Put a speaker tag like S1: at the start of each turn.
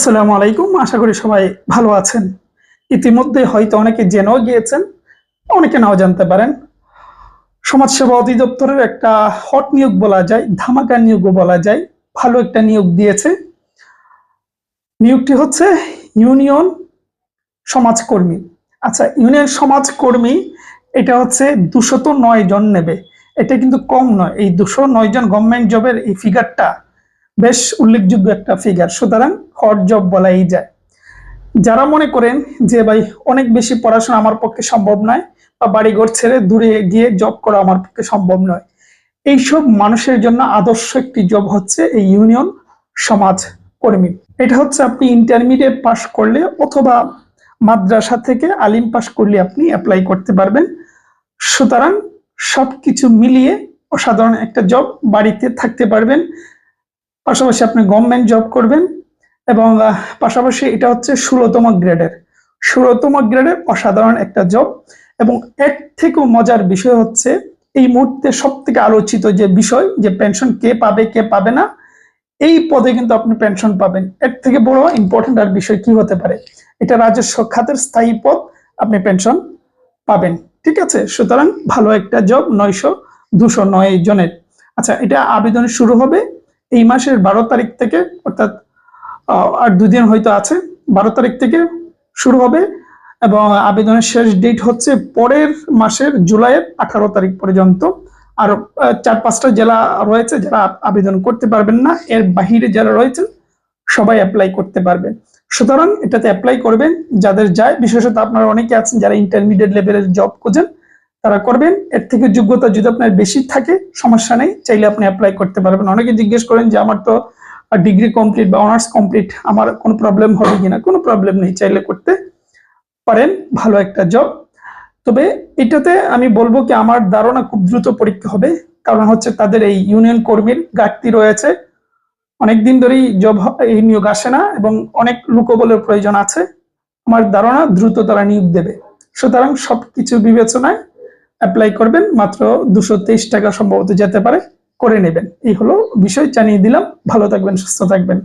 S1: আসসালামু আলাইকুম, আশা করি সবাই ভালো আছেন। ইতিমধ্যে হয়তো অনেকে জেনেও গিয়েছেন, অনেকে নাও জানতে পারেন। সমাজসেবা অধিদপ্তরের একটা হট নিয়োগ বলা যায়, ধামাকা নিয়োগও বলা যায়, ভালো একটা নিয়োগ দিয়েছে। নিয়োগটি হচ্ছে ইউনিয়ন সমাজকর্মী। আচ্ছা ইউনিয়ন সমাজকর্মী, এটা হচ্ছে দুশত নয় জন নেবে। এটা কিন্তু কম নয়, এই দুশো নয় জন গভর্নমেন্ট জবের এই ফিগারটা বেশ উল্লেখযোগ্য একটা ফিগার সুতরাং হট জব বলাই যায়। যারা মনে করেন যে, ভাই, অনেক বেশি পড়াশোনা আমার পক্ষে সম্ভব নয় বা বাড়িঘর ছেড়ে দূরে গিয়ে জব করা আমার পক্ষে সম্ভব নয়। এইসব মানুষের জন্য আদর্শ একটি জব হচ্ছে এই ইউনিয়ন সমাজ কর্মী। এটা হচ্ছে আপনি ইন্টারমিডিয়েট পাশ করলে অথবা মাদ্রাসা থেকে আলিম পাশ করলে আপনি অ্যাপ্লাই করতে পারবেন। সুতরাং সবকিছু মিলিয়ে অসাধারণ একটা জব বাড়িতে থাকতে পারবেন। পাশাপাশি আপনি গভর্নমেন্ট জব করবেন এবং পাশাপাশি এটা হচ্ছে ষোলোতম গ্রেডের ষোলোতম গ্রেডের অসাধারণ একটা জব এবং এর থেকেও মজার বিষয় হচ্ছে এই মুহূর্তে সব থেকে আলোচিত যে বিষয়, যে পেনশন কে পাবে কে পাবে না, এই পদে কিন্তু আপনি পেনশন পাবেন। এর থেকে বড় ইম্পর্টেন্ট আর বিষয় কি হতে পারে? এটা রাজস্ব খাতের স্থায়ী পদ আপনি পেনশন পাবেন। ঠিক আছে? সুতরাং ভালো একটা জব নয়শো দুশো নয় জনের। আচ্ছা এটা আবেদন শুরু হবে এই মাসের বারো তারিখ থেকে, অর্থাৎ আর দুদিন হয়তো আছে, বারো তারিখ থেকে শুরু হবে এবং আবেদনের শেষ ডেট হচ্ছে পরের মাসের জুলাইয়ের আঠারো তারিখ পর্যন্ত। আর চার পাঁচটা জেলা রয়েছে যারা আবেদন করতে পারবেন না, এর বাহিরে যারা রয়েছেন, সবাই অ্যাপ্লাই করতে পারবেন সুতরাং এটাতে অ্যাপ্লাই করবেন, যাদের যায়, বিশেষত আপনারা অনেকে আছেন যারা ইন্টারমিডিয়েট লেভেলের জব খোঁজেন তারা করবেন। এর থেকে যোগ্যতা যদি আপনার বেশি থাকে, সমস্যা নেই। চাইলে আপনি অ্যাপ্লাই করতে পারবেন। অনেকে জিজ্ঞেস করেন যে, আমার তো ডিগ্রি কমপ্লিট বা অনার্স কমপ্লিট আমার কোনো প্রবলেম হবে কিনা? কোনো প্রবলেম নেই। চাইলে করতে পারেন। ভালো একটা জব তবে এটাতে আমি বলব কি, আমার ধারণা খুব দ্রুত পরীক্ষা হবে। কারণ হচ্ছে তাদের এই ইউনিয়ন কর্মীর ঘাটতি রয়েছে। অনেকদিন ধরেই জব এই নিয়োগ আসে না এবং অনেক লোকবলের প্রয়োজন আছে। আমার ধারণা দ্রুত তারা নিয়োগ দেবে। সুতরাং সবকিছু বিবেচনায় অ্যাপ্লাই করবেন, মাত্র দুশো টাকা সম্ভবত যেতে পারে, করে নেবেন। এই হলো বিষয়, জানিয়ে দিলাম। ভালো থাকবেন, সুস্থ থাকবেন।